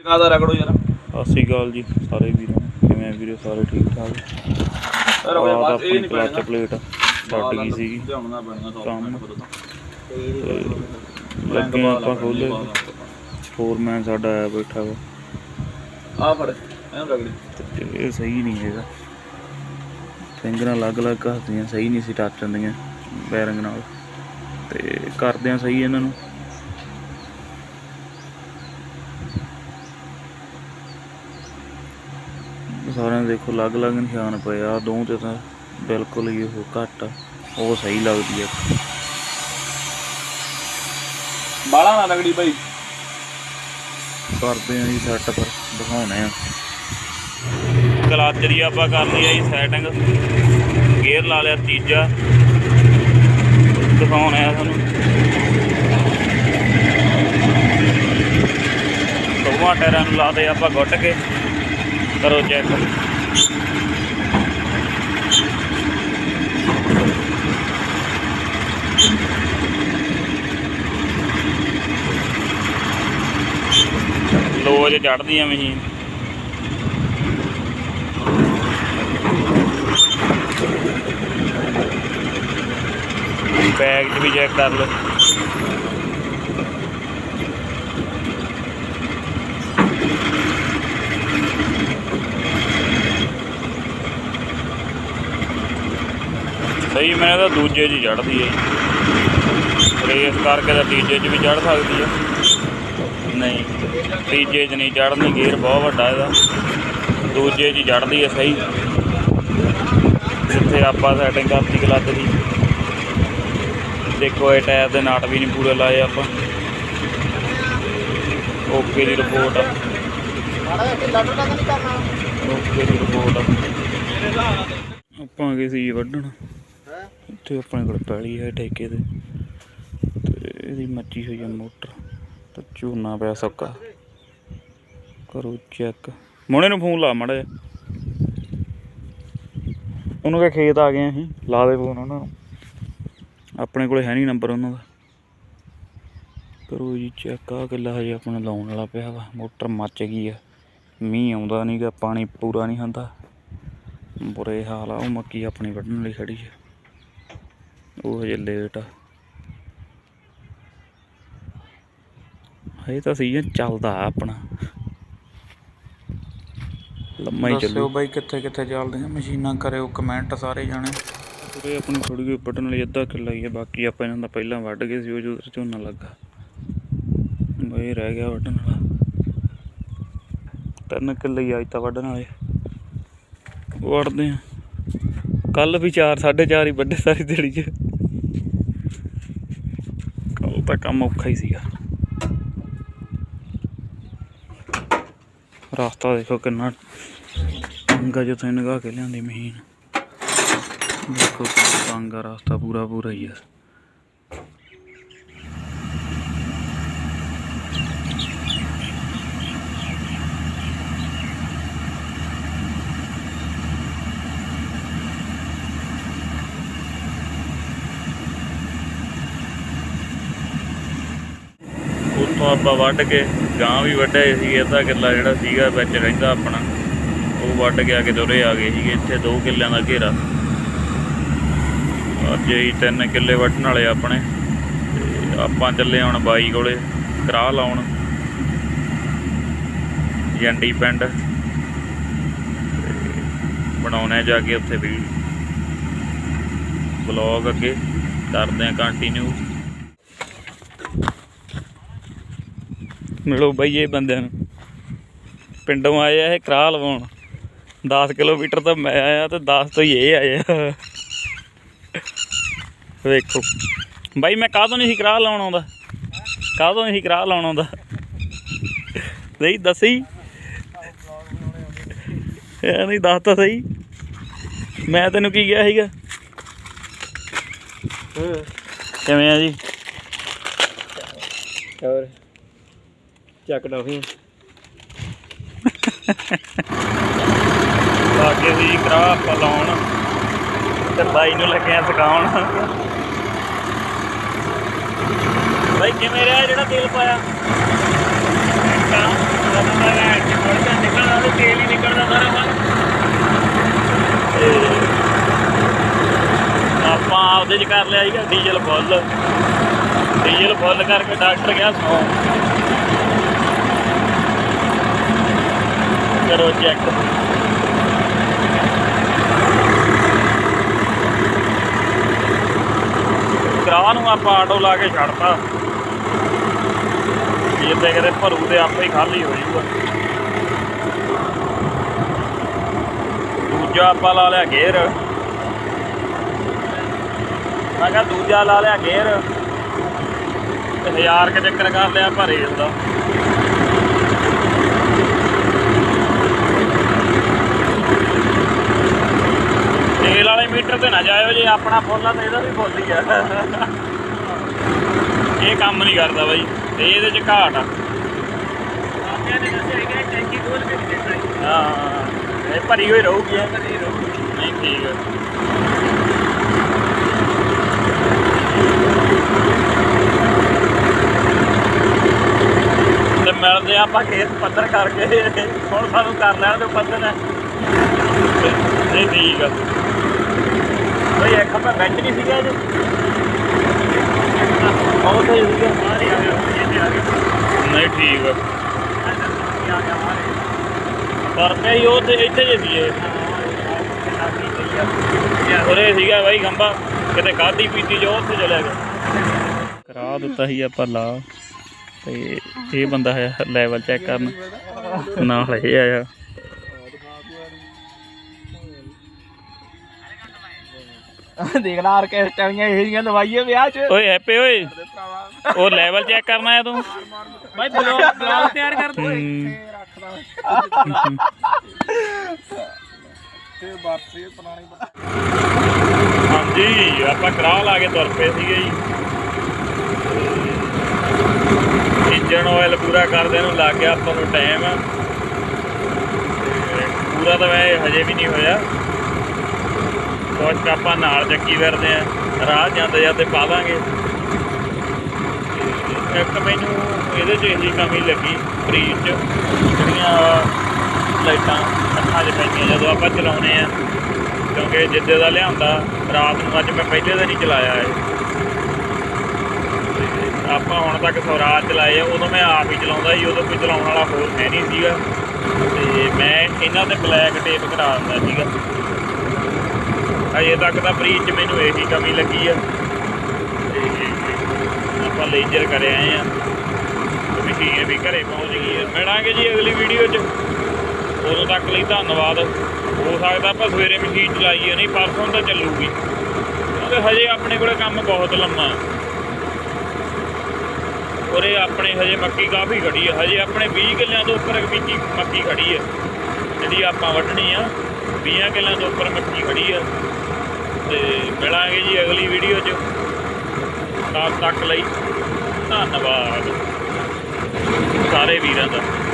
ਜਗਾ ਦਾ ਰਗੜੋ ਯਾਰ ਸਤਿ ਸ਼੍ਰੀ ਅਕਾਲ ਜੀ ਸਾਰੇ ਵੀਰਾਂ। ਕਿਵੇਂ ਆ ਵੀਰੇ ਸਾਰੇ ਠੀਕ ਠਾਕ? ਆਹ ਤਾਂ ਬਾਤ ਇਹ ਨਹੀਂ ਪੈਣਾ ਪਲੇਟ ਛੱਡ ਗਈ ਸੀਗੀ। ਧਿਆਉਣਾ ਪੈਣਾ ਸੌ ਕੰਮ। ਲੱਗੇ ਆਪਾਂ ਖੋਲੇ ਫੋਰਮੈਨ ਸਾਡਾ ਆਇਆ ਬੈਠਾ ਵਾ। ਆ ਫੜ ਐਂ ਰਗੜੀ। ਤੇ ਇਹ ਸਹੀ ਨਹੀਂ ਹੈਗਾ। ਫਿੰਗਰਾਂ ਅਲੱਗ-ਅਲੱਗ ਹੱਸਦੀਆਂ ਸਹੀ ਨਹੀਂ ਸੀ ਟੱਚ ਹੁੰਦੀਆਂ ਬੈਰਿੰਗ ਨਾਲ। ਤੇ ਕਰਦੇ ਆ ਸਹੀ ਇਹਨਾਂ ਨੂੰ। ਸਾਰਿਆਂ ਦੇਖੋ ਅਲੱਗ-ਅਲੱਗ ਨਿਸ਼ਾਨ ਪਏ ਆ ਦੋ ਤੇ ਤਾਂ ਬਿਲਕੁਲ ਹੀ ਉਹ ਘੱਟ ਆ ਉਹ ਸਹੀ ਲੱਗਦੀ ਆ। ਬਾਲਾ ਨਾ ਰਗੜੀ ਭਾਈ। ਕਰਦੇ ਆ ਜੀ ਸੈੱਟ ਪਰ ਦਿਖਾਉਣੇ ਆ। ਕਲੱਚ ਦੀ ਆਪਾਂ ਕਰ ਲਈ ਆ ਜੀ ਸੈਟਿੰਗ ਗੇਅਰ ਲਾ ਲਿਆ ਤੀਜਾ। ਦਿਖਾਉਣੇ ਆ ਤੁਹਾਨੂੰ। ਦੋਵਾਂ ਟਾਇਰਾਂ ਨੂੰ ਲਾ ਦੇ ਆਪਾਂ ਗੁੱਟ ਕੇ। ਕਰੋ ਚੈੱਕ ਲੋਜ ਚੜਦੀ ਆ ਮਸ਼ੀਨ। ਬੈਗ 'ਚ ਵੀ ਚੈੱਕ ਕਰ ਲਓ। ਸਹੀ ਮੈਂ ਤਾਂ ਦੂਜੇ 'ਚ ਹੀ ਚੜਦੀ ਹੈ ਰੇਸ ਕਰਕੇ ਤਾਂ ਤੀਜੇ 'ਚ ਵੀ ਚੜ ਸਕਦੀ ਹੈ ਨਹੀਂ। ਤੀਜੇ 'ਚ ਨਹੀਂ ਚੜਨੀ ਗੇਅਰ ਬਹੁਤ ਵੱਡਾ ਇਹਦਾ। ਦੂਜੇ 'ਚ ਹੀ ਚੜਦੀ ਹੈ ਸਹੀ। ਜਿੱਥੇ ਆਪਾਂ ਸੈਟਿੰਗ ਕਰਤੀ ਕਲੱਚ ਦੀ। ਦੇਖੋ ਇਹ ਟਾਇਰ ਦੇ ਨਾਟ ਵੀ ਨਹੀਂ ਪੂਰੇ ਲਾਏ ਆਪਾਂ। ਓਕੇ ਦੀ ਰਿਪੋਰਟ ਆ। ਓਕੇ ਦੀ ਰਿਪੋਰਟ ਆ। ਆਪਾਂ ਗਏ ਸੀ ਵੱਢਣ। ਇੱਥੇ ਆਪਣੇ ਕੋਲ ਪੈਲੀ ਹੈ ਠੇਕੇ ਤੇ। ਤੇ ਇਹਦੀ ਮੱਚੀ ਹੋਈ ਆ ਮੋਟਰ। ਤੇ ਝੋਨਾ ਪਿਆ ਸੁੱਕਾ। ਕਰੋ ਚੈੱਕ। ਮੋਣੇ ਨੂੰ ਫੋਨ ਲਾ ਮੜਾ ਉਹਨੂੰ ਕਹੇ ਖੇਤ ਆ ਗਏ ਅਸੀਂ, ਲਾ ਦੇ ਫੋਨ ਉਹਨਾਂ ਨੂੰ। ਆਪਣੇ ਕੋਲੇ ਹੈ ਨਹੀਂ ਨੰਬਰ ਉਹਨਾਂ ਦਾ। ਕਰੋ ਜੀ ਚੈੱਕ। ਆ ਕਿੱਲਾ ਹਜੇ ਆਪਣਾ ਲਾਉਣ ਵਾਲਾ ਪਿਆ ਵਾ। ਮੋਟਰ ਮੱਚ ਗਈ ਆ। ਮੀਂਹ ਆਉਂਦਾ ਨਹੀਂਗਾ ਪਾਣੀ ਪੂਰਾ ਨਹੀਂ ਹੁੰਦਾ ਬੁਰੇ ਹਾਲ ਆ। ਉਹ ਮੱਕੀ ਆਪਣੀ ਵੱਢਣ ਲਈ ਖੜੀ ਹੈ ਉਹ ਹਜੇ ਲੇਟ ਆ। ਹਜੇ ਤਾਂ ਸੀਜ਼ਨ ਚੱਲਦਾ ਆਪਣਾ। ਲੰਮਾ ਹੀ ਚੱਲੂ। ਬਾਈ ਕਿੱਥੇ ਕਿੱਥੇ ਚੱਲਦੀਆਂ ਮਸ਼ੀਨਾਂ ਕਰਿਓ ਕਮੈਂਟ ਸਾਰੇ ਜਾਣੇ। ਪੂਰੇ ਆਪਣੀ ਥੋੜੀ ਜਿਹੀ ਵੱਢਣ ਲਈ ਅੱਧਾ ਕਿੱਲਾ ਹੀ ਆ। ਬਾਕੀ ਆਪਾਂ ਇਹਨਾਂ ਦਾ ਪਹਿਲਾਂ ਵੱਢ ਗਏ ਸੀ ਉਹ ਜਦੋਂ ਝੋਨਾ ਲੱਗਾ। ਬਈ ਰਹਿ ਗਿਆ ਵੱਢਣ ਵਾਲਾ। ਤਿੰਨ ਕਿੱਲੇ ਹੀ ਅੱਜ ਤਾਂ ਵੱਢਣ ਵਾਲੇ। ਵੜਦੇ ਆ। ਕੱਲ ਵੀ 4 4.5 ਹੀ ਵੱਡੇ ਸਾਰੀ ਦਿਹਾੜੀ 'ਚ। ਤਾਂ ਕੰਮ ਔਖਾ ਹੀ ਸੀਗਾ। ਰਸਤਾ ਦੇਖੋ ਕਿੰਨਾ ਤੰਗਾ ਜਿਹਾ ਤੁਸੀਂ ਨਿਗਾਹ ਕੇ ਲਿਆਂਦੀ ਮਸ਼ੀਨ। ਦੇਖੋ ਕਿੰਨਾ ਤੰਗ ਆ, ਰਸਤਾ ਪੂਰਾ ਪੂਰਾ ਹੀ ਆ ਉੱਥੋਂ ਆਪਾਂ ਵੱਢ ਕੇ ਗਾਂ ਵੀ ਵੱਢੇ ਸੀ ਅੱਧਾ ਕਿੱਲਾ ਜਿਹੜਾ ਸੀਗਾ ਵਿੱਚ ਰਹਿੰਦਾ ਆਪਣਾ। ਉਹ ਵੱਢ ਕੇ ਆ ਕੇ ਦੋਰੇ ਆ ਗਏ ਸੀਗੇ, ਇੱਥੇ 2 ਕਿੱਲਿਆਂ ਦਾ ਘੇਰਾ। ਅੱਜ ਹੀ 3 ਕਿੱਲੇ ਵੱਢਣ ਵਾਲੇ ਆਪਣੇ। ਤੇ ਆਪਾਂ ਚੱਲੇ ਹੁਣ ਬਾਈ ਕੋਲੇ ਕਰਾ ਲਾਉਣ। ਜੰਡੀ ਪਿੰਡ। ਤੇ ਬਣਾਉਣਾ ਜਾ ਕੇ ਉੱਥੇ ਵੀ। ਬਲੌਗ ਅੱਗੇ, ਕਰਦੇ ਆ ਕੰਟੀਨਿਊ ਮਿਲੋ ਬਈ ਇਹ ਬੰਦਿਆਂ ਨੂੰ। ਪਿੰਡੋਂ ਆਏ ਆ ਇਹ ਕਰਾ ਲਵਾਉਣ। 10 ਕਿਲੋਮੀਟਰ ਤੋਂ ਮੈਂ ਆਇਆ ਤੇ 10 ਤੋਂ ਹੀ ਇਹ ਆਏ ਆ। ਵੇਖੋ। ਬਾਈ ਮੈਂ ਕਾਹਤੋਂ ਨਹੀਂ ਸੀ ਕਰਾ ਲਾਉਣ ਆਉਂਦਾ? ਕਾਹਤੋਂ ਨਹੀਂ ਸੀ ਕਰਾ ਲਾਉਣ ਆਉਂਦਾ? ਨਹੀਂ ਦੱਸੀ ਇਹ ਨਹੀਂ ਦੱਸ ਤਾਂ ਸਹੀ। ਮੈਂ ਤੈਨੂੰ ਕੀ ਕਿਹਾ ਸੀਗਾ? ਕਿਵੇਂ ਆ ਜੀ? ਹੋਰ? ਚੱਕਦਾ ਉਹੀ। ਲਾਗੇ ਹੋਈ ਕਰਾ ਆਪਾਂ ਤੇ ਬਾਈ ਨੂੰ ਲੱਗਿਆ ਸਿਖਾਉਣ। ਬਾਈ ਕਿਵੇਂ ਰਿਹਾ ਜਿਹੜਾ ਤੇਲ ਪਾਇਆ? ਤਾਂ ਹੀ ਨਿਕਲਦਾ ਸਾਰਾ ਆਪਾਂ ਉਹਦੇ ਚ ਕਰ ਲਿਆ ਸੀਗਾ ਡੀਜ਼ਲ ਫੁੱਲ ਡੀਜ਼ਲ ਫੁੱਲ ਕਰਕੇ ਡਾਕਟਰ ਗਿਆ ਸੌ। ਕਰੋ ਚੈੱਕ ਕਰਾ ਨੂੰ ਆਪਾਂ ਆਟੋ ਲਾ ਕੇ ਛੱਡਤਾ। ਜਿੱਦੇ ਕਿਤੇ ਭਰੂ ਤੇ ਆਪੇ ਹੀ ਖਾਲੀ ਹੋ ਜਾਊਗਾ ਦੂਜਾ ਆਪਾਂ ਲਾ ਲਿਆ ਗੇਅਰ। ਮੈਂ ਕਿਹਾ ਦੂਜਾ ਲਾ ਲਿਆ ਗੇਅਰ। ਤੇ ਹਜ਼ਾਰ ਕੁ ਚੱਕਰ ਕਰ ਲਿਆ ਭਰੇ ਦਾ। ਵਾਲੇ ਮੀਟਰ ਤੇ ਨਾ ਜਾਇਓ ਜੇ ਆਪਣਾ ਫੁੱਲ ਆ ਤੇ ਇਹਦਾ ਵੀ ਫੁੱਲ ਹੀ ਆ। ਇਹ ਕੰਮ ਨਹੀਂ ਕਰਦਾ ਬਾਈ ਤੇ ਇਹਦੇ ਚ ਘਾਟ ਆ। ਹਾਂ ਇਹ ਭਰੀ ਹੋਈ ਰਹੂਗੀ ਇਹ। ਨਹੀਂ ਠੀਕ ਆ। ਤੇ ਮਿਲਦੇ ਆਪਾਂ ਖੇਤ ਪੱਧਰ ਕਰਕੇ। ਹੁਣ ਸਾਨੂੰ ਕਰ ਲੈਣ ਦੇ ਪੱਧਰ। ਨਹੀਂ ਠੀਕ ਆ। ਬਈ ਇੱਕ ਆਪਾਂ ਬੈਂਚ ਨਹੀਂ ਸੀਗਾ ਇਹਦੇ। ਉਹ ਤਾਂ ਸੀਗਾ। ਨਹੀਂ ਠੀਕ ਆ। ਪਰ ਕਈ ਉਹ ਤੇ ਇੱਥੇ ਜੇ ਸੀ ਇਹ ਉਰੇ ਸੀਗਾ ਬਾਈ ਖੰਭਾ ਕਿਤੇ ਖਾਧੀ ਪੀਤੀ ਜੋ ਉੱਥੇ ਚਲਿਆ ਗਿਆ ਕਰਾ ਦਿੱਤਾ ਸੀ ਆਪਾਂ ਲਾ ਤੇ ਇਹ ਬੰਦਾ ਹੈ ਲੈਵਲ ਚੈੱਕ ਕਰਨ। ਨਾਲ ਇਹ ਆਇਆ। ਦੇਖ ਲਾ ਆਰਕੈਸਟਰਾ ਦੀਆਂ ਇਹ ਜੀਆਂ ਦਵਾਈਆਂ ਵਿਆਹ 'ਚ। ਓਏ ਹੈਪੇ ਓਏ। ਉਹ ਲੈਵਲ ਚੈੱਕ ਕਰਨਾ ਹੈ ਤੂੰ? ਬਾਈ ਬਲੌਗ ਬਲੌਗ ਤਿਆਰ ਕਰ ਹੂੰ। ਤੇ ਬਾਰਸੇ ਪੁਰਾਣੀ ਹਾਂਜੀ ਆਪਾਂ ਕਰਾ ਲਾ ਕੇ ਤੁਰ ਪਏ ਸੀਗੇ ਜੀ। ਇੰਜਨ ਆਇਲ ਪੂਰਾ ਕਰਦੇ ਨੂੰ ਲੱਗ ਗਿਆ ਆਪਾਂ ਨੂੰ ਟਾਈਮ ਪੂਰਾ ਤਾਂ ਵੈ ਹਜੇ ਵੀ ਨਹੀਂ ਹੋਇਆ। ਕੁਛ ਕੁ ਆਪਾਂ ਨਾਲ ਚੱਕੀ ਫਿਰਦੇ ਆ। ਰਾਹ ਜਾਂਦੇ ਜਾਂਦੇ ਪਾ ਦਾਂਗੇ ਤੇ ਇੱਕ ਮੈਨੂੰ ਇਹਦੇ 'ਚ ਇਹੀ ਕਮੀ ਲੱਗੀ ਫਰੀਜ 'ਚ। ਜਿਹੜੀਆਂ ਲਾਈਟਾਂ ਅੱਖਾਂ 'ਚ ਪੈਂਦੀਆਂ ਜਦੋਂ ਆਪਾਂ ਚਲਾਉਨੇ ਆ। ਕਿਉਂਕਿ ਜਿੱਦੇ ਦਾ ਲਿਆਂਦਾ ਰਾਤ ਨੂੰ ਅੱਜ ਮੈਂ ਪਹਿਲੇ ਦਿਨ ਹੀ ਚਲਾਇਆ ਇਹ। ਤੇ ਆਪਾਂ ਹੁਣ ਤੱਕ ਸਵਰਾਜ ਚਲਾਏ ਆ, ਉਦੋਂ ਮੈਂ ਆਪ ਹੀ ਚਲਾਉਂਦਾ ਸੀ, ਉਦੋਂ ਕੋਈ ਚਲਾਉਣ ਵਾਲਾ ਹੋਰ ਹੈ ਨਹੀਂ ਸੀਗਾ। ਤੇ ਮੈਂ ਇਹਨਾਂ ਤੇ ਬਲੈਕ ਟੇਪ ਕਰਾ ਦਿੰਦਾ ਸੀਗਾ। ਅਜੇ ਤੱਕ ਤਾਂ ਫਰੀਜ 'ਚ ਮੈਨੂੰ ਇਹੀ ਕਮੀ ਲੱਗੀ ਆ। ਤੇ ਆਪਾਂ ਲੇਜ਼ਰ ਕਰ ਆਏ ਆ। ਮਸ਼ੀਨ ਵੀ ਘਰੇ ਪਹੁੰਚ ਗਈ ਹੈ ਮਿਲਾਂਗੇ ਜੀ ਅਗਲੀ ਵੀਡੀਓ 'ਚ। ਉਦੋਂ ਤੱਕ ਲਈ ਧੰਨਵਾਦ। ਹੋ ਸਕਦਾ ਆਪਾਂ ਸਵੇਰੇ ਮਸ਼ੀਨ ਚਲਾਈਏ, ਨਹੀਂ ਪਰਸੋਂ ਤਾਂ ਚੱਲੂਗੀ। ਕਿਉਂਕਿ ਹਜੇ ਆਪਣੇ ਕੋਲੇ ਕੰਮ ਬਹੁਤ ਲੰਮਾ ਹੈ ਉਰੇ ਆਪਣੇ ਹਜੇ ਮੱਕੀ ਕਾਫੀ ਖੜੀ ਹੈ ਹਜੇ ਆਪਣੇ 20 ਕਿੱਲਿਆਂ ਤੋਂ ਉੱਪਰ ਮੱਕੀ ਮੱਕੀ ਖੜੀ ਹੈ ਜਿਹੜੀ ਆਪਾਂ ਵੱਢਣੀ ਆ 20 ਕਿੱਲਿਆਂ ਤੋਂ ਉੱਪਰ ਮੱਕੀ ਖੜੀ ਆ। ਤੇ ਮਿਲਾਂਗੇ ਜੀ ਅਗਲੀ ਵੀਡੀਓ 'ਚ। ਤਦ ਤੱਕ ਲਈ। ਧੰਨਵਾਦ। ਸਾਰੇ ਵੀਰਾਂ ਦਾ।